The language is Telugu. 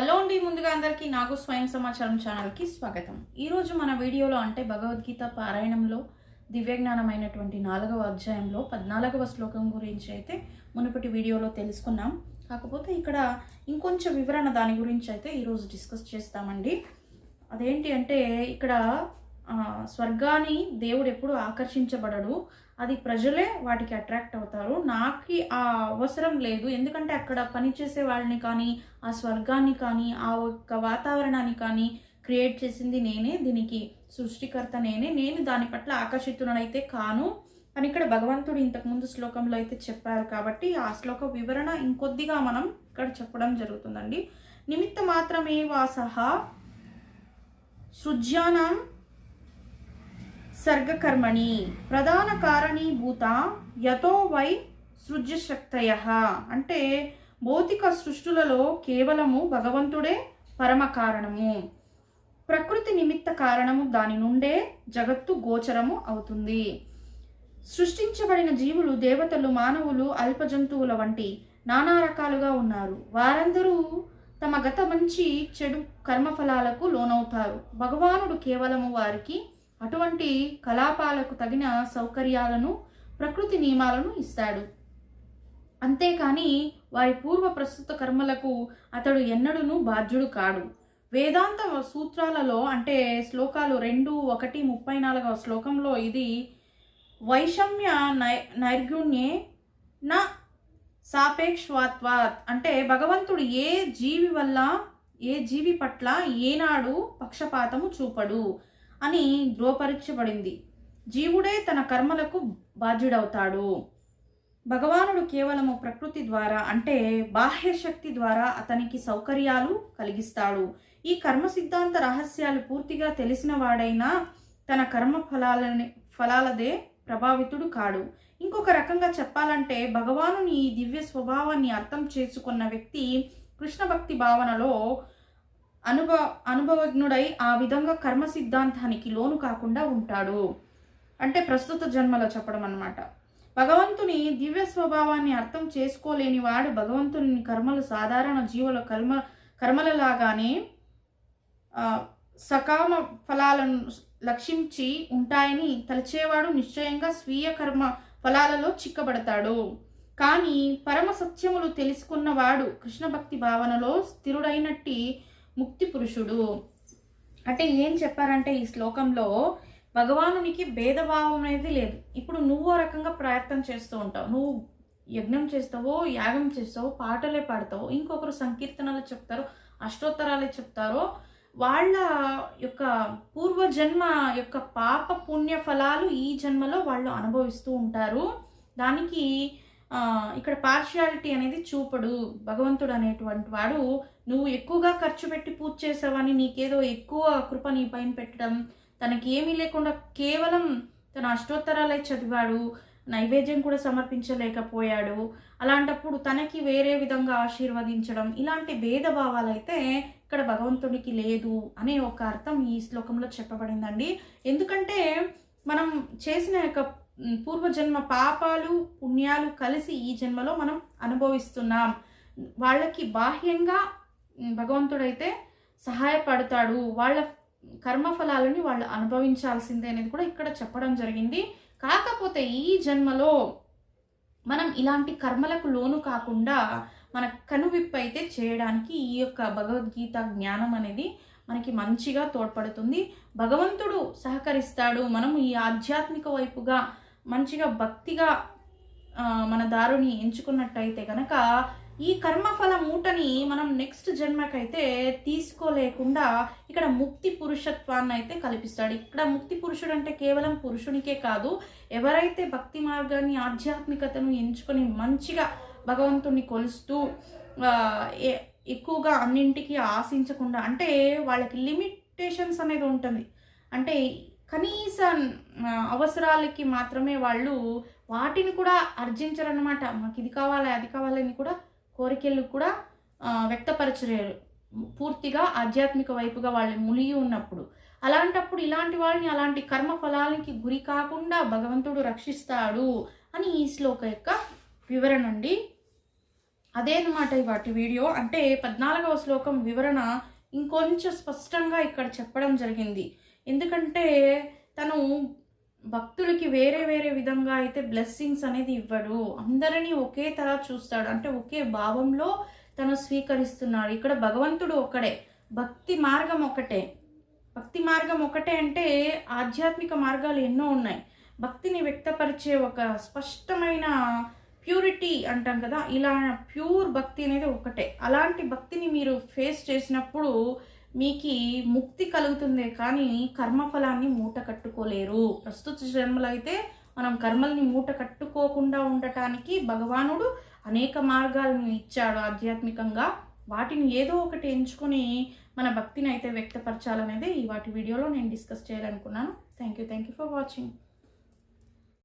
హలో అండి ముందుగా అందరికీ నాకు స్వయం సమాచారం ఛానల్కి స్వాగతం. ఈరోజు మన వీడియోలో అంటే భగవద్గీత పారాయణంలో దివ్యజ్ఞానమైనటువంటి నాలుగవ అధ్యాయంలో పద్నాలుగవ శ్లోకం గురించి అయితే మునుపటి వీడియోలో తెలుసుకున్నాం. కాకపోతే ఇక్కడ ఇంకొంచెం వివరణ దాని గురించి అయితే ఈరోజు డిస్కస్ చేస్తామండి. అదేంటి అంటే ఇక్కడ స్వర్గాన్ని దేవుడు ఎప్పుడు ఆకర్షించబడడు. అది ప్రజలే వాటికి అట్రాక్ట్ అవుతారు. నాకు ఆ అవసరం లేదు. ఎందుకంటే అక్కడ పనిచేసే వాళ్ళని కానీ ఆ స్వర్గాన్ని కానీ ఆ యొక్క వాతావరణాన్ని కానీ క్రియేట్ చేసింది నేనే. దీనికి సృష్టికర్త నేనే. నేను దాని పట్ల ఆకర్షితుడనైతే కాను. అని ఇక్కడ భగవంతుడు ఇంతకుముందు శ్లోకంలో అయితే చెప్పారు కాబట్టి ఆ శ్లోక వివరణ ఇంకొద్దిగా మనం ఇక్కడ చెప్పడం జరుగుతుందండి. నిమిత్త మాత్రమే వాసహ సృజ్యానం సర్గకర్మణి ప్రధాన కారణీభూత యతో వై సృజ్యశక్తయ అంటే భౌతిక సృష్టులలో కేవలము భగవంతుడే పరమ కారణము. ప్రకృతి నిమిత్త కారణము దాని నుండే జగత్తు గోచరము అవుతుంది. సృష్టించబడిన జీవులు దేవతలు మానవులు అల్ప జంతువుల వంటి నానా రకాలుగా ఉన్నారు. వారందరూ తమ గత మంచి చెడు కర్మఫలాలకు లోనవుతారు. భగవానుడు కేవలము వారికి అటువంటి కలాపాలకు తగిన సౌకర్యాలను ప్రకృతి నియమాలను ఇస్తాడు. అంతేకాని వారి పూర్వ ప్రస్తుత కర్మలకు అతడు ఎన్నడూను బాధ్యుడు కాడు. వేదాంత సూత్రాలలో అంటే శ్లోకాలు రెండు ఒకటి ముప్పై నాలుగవ శ్లోకంలో ఇది వైషమ్య నై నైర్గుణ్యే నా సాపేక్షవాత్వాత్ అంటే భగవంతుడు ఏ జీవి వల్ల ఏ జీవి పట్ల ఏనాడు పక్షపాతము చూపడు. అని ధృవపరచబడింది జీవుడే తన కర్మలకు బాధ్యుడవుతాడు. భగవానుడు కేవలము ప్రకృతి ద్వారా అంటే బాహ్య శక్తి ద్వారా అతనికి సౌకర్యాలు కలిగిస్తాడు. ఈ కర్మ సిద్ధాంత రహస్యాలు పూర్తిగా తెలిసిన వాడైనా తన కర్మ ఫలాలని ఫలాలదే ప్రభావితుడు కాడు. ఇంకొక రకంగా చెప్పాలంటే భగవానుని ఈ దివ్య స్వభావాన్ని అర్థం చేసుకున్న వ్యక్తి కృష్ణ భక్తి భావనలో అనుభవ అనుభవజ్ఞుడై ఆ విధంగా కర్మ సిద్ధాంతానికి లోను కాకుండా ఉంటాడు. అంటే ప్రస్తుత జన్మలో చెప్పడం అన్నమాట. భగవంతుని దివ్య స్వభావాన్ని అర్థం చేసుకోలేని వాడు భగవంతుని కర్మలు సాధారణ జీవుల కర్మ కర్మలలాగానే ఆ, సకామ ఫలాలను లక్షించి ఉంటాయని తలచేవాడు నిశ్చయంగా స్వీయ కర్మ ఫలాలలో చిక్కబడతాడు. కానీ పరమ సత్యములు తెలుసుకున్నవాడు కృష్ణ భక్తి భావనలో స్థిరుడైనట్టి ముక్తి పురుషుడు. అంటే ఏం చెప్పారంటే ఈ శ్లోకంలో భగవానునికి భేదభావం అనేది లేదు. ఇప్పుడు నువ్వో రకంగా ప్రయత్నం చేస్తూ ఉంటావు. నువ్వు యజ్ఞం చేస్తావో యాగం చేస్తావో పాటలే పాడతావో ఇంకొకరు సంకీర్తనలు చెప్తారు అష్టోత్తరాలే చెప్తారో వాళ్ళ యొక్క పూర్వజన్మ యొక్క పాప పుణ్య ఫలాలు ఈ జన్మలో వాళ్ళు అనుభవిస్తూ ఉంటారు. దానికి ఇక్కడ పార్షియాలిటీ అనేది చూపడు. భగవంతుడు అనేటువంటి వాడు నువ్వు ఎక్కువగా ఖర్చు పెట్టి పూజ చేసావని నీకేదో ఎక్కువ కృప నీ పైన పెట్టడం తనకి ఏమీ లేకుండా కేవలం తన అష్టోత్తరాలే చదివాడు నైవేద్యం కూడా సమర్పించలేకపోయాడు. అలాంటప్పుడు తనకి వేరే విధంగా ఆశీర్వదించడం ఇలాంటి భేదభావాలు అయితే ఇక్కడ భగవంతుడికి లేదు అనే ఒక అర్థం ఈ శ్లోకంలో చెప్పబడిందండి. ఎందుకంటే మనం చేసిన యొక్క పూర్వజన్మ పాపాలు పుణ్యాలు కలిసి ఈ జన్మలో మనం అనుభవిస్తున్నాం. వాళ్ళకి బాహ్యంగా భగవంతుడైతే సహాయపడతాడు. వాళ్ళ కర్మఫలాలని వాళ్ళు అనుభవించాల్సిందే అనేది కూడా ఇక్కడ చెప్పడం జరిగింది. కాకపోతే ఈ జన్మలో మనం ఇలాంటి కర్మలకు లోను కాకుండా మన కనువిప్పు అయితే చేయడానికి ఈ యొక్క భగవద్గీత జ్ఞానం అనేది మనకి మంచిగా తోడ్పడుతుంది. భగవంతుడు సహకరిస్తాడు. మనం ఈ ఆధ్యాత్మిక వైపుగా మంచిగా భక్తిగా మన దారుని ఎంచుకున్నట్టయితే కనుక ఈ కర్మఫల మూటని మనం నెక్స్ట్ జన్మకైతే తీసుకోలేకుండా ఇక్కడ ముక్తి పురుషత్వాన్ని అయితే కల్పిస్తాడు. ఇక్కడ ముక్తి పురుషుడు అంటే కేవలం పురుషునికే కాదు ఎవరైతే భక్తి మార్గాన్ని ఆధ్యాత్మికతను ఎంచుకొని మంచిగా భగవంతుణ్ణి కొలుస్తూ ఎక్కువగా అన్నింటికి ఆశించకుండా అంటే వాళ్ళకి లిమిటేషన్స్ అనేది ఉంటుంది. అంటే కనీస అవసరాలకి మాత్రమే వాళ్ళు వాటిని కూడా అర్జించరనమాట మాకు ఇది కావాలి అది కావాలని కూడా కోరికలు కూడా వ్యక్తపరచలేరు. పూర్తిగా ఆధ్యాత్మిక వైపుగా వాళ్ళు మునిగి ఉన్నప్పుడు. అలాంటప్పుడు ఇలాంటి వాళ్ళని అలాంటి కర్మ ఫలాలకి గురి కాకుండా భగవంతుడు రక్షిస్తాడు అని ఈ శ్లోక యొక్క వివరణ అండి. అదే అనమాట వాటి వీడియో. అంటే పద్నాలుగవ శ్లోకం వివరణ ఇంకొంచెం స్పష్టంగా ఇక్కడ చెప్పడం జరిగింది. ఎందుకంటే తను భక్తులకి వేరే వేరే విధంగా అయితే బ్లెస్సింగ్స్ అనేది ఇవ్వడు. అందరినీ ఒకే తర చూస్తాడు. అంటే ఒకే భావంలో తను స్వీకరిస్తున్నాడు. ఇక్కడ భగవంతుడు ఒక్కడే. భక్తి మార్గం ఒకటే భక్తి మార్గం ఒకటే అంటే ఆధ్యాత్మిక మార్గాలు ఎన్నో ఉన్నాయి. భక్తిని వ్యక్తపరిచే ఒక స్పష్టమైన ప్యూరిటీ అంటాం కదా. ఇలా ప్యూర్ భక్తి అనేది ఒకటే అలాంటి భక్తిని మీరు ఫేస్ చేసినప్పుడు మీకు ముక్తి కలుగుతుందే కానీ కర్మఫలాన్ని మూట కట్టుకోలేరు. ప్రస్తుత జన్మలో అయితే మనం కర్మల్ని మూట కట్టుకోకుండా ఉండటానికి భగవానుడు అనేక మార్గాలను ఇచ్చాడు ఆధ్యాత్మికంగా. వాటిని ఏదో ఒకటి ఎంచుకొని మన భక్తిని అయితే వ్యక్తపరచాలనేది ఈ వాటి వీడియోలో నేను డిస్కస్ చేయాలనుకున్నాను. Thank you thank you for watching